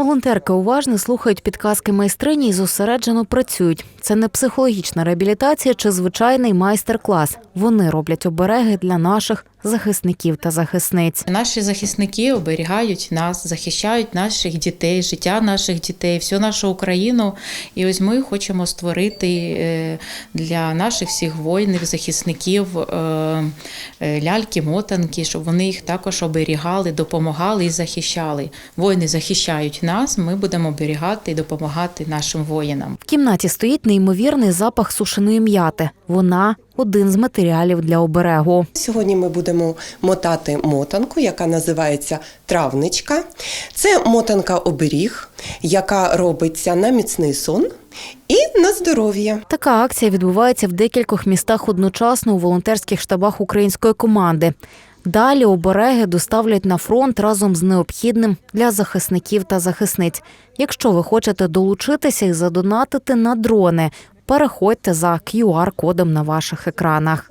Волонтерки уважно слухають підказки майстрині і зосереджено працюють. Це не психологічна реабілітація чи звичайний майстер-клас. Вони роблять обереги для наших захисників та захисниць. Наші захисники оберігають нас, захищають наших дітей, життя наших дітей, всю нашу Україну. І ось ми хочемо створити е, для наших всіх воїнів, захисників е, е, ляльки, мотанки, щоб вони їх також оберігали, допомагали і захищали. Воїни захищають нас. Ми будемо оберігати і допомагати нашим воїнам. В кімнаті стоїть неймовірний запах сушеної м'яти. Вона один з матеріалів для оберегу. Сьогодні ми будемо мотати мотанку, яка називається травничка. Це мотанка оберіг, яка робиться на міцний сон і на здоров'я. Така акція відбувається в декількох містах одночасно у волонтерських штабах української команди. Далі обереги доставлять на фронт разом з необхідним для захисників та захисниць. Якщо ви хочете долучитися і задонатити на дрони, переходьте за QR-кодом на ваших екранах.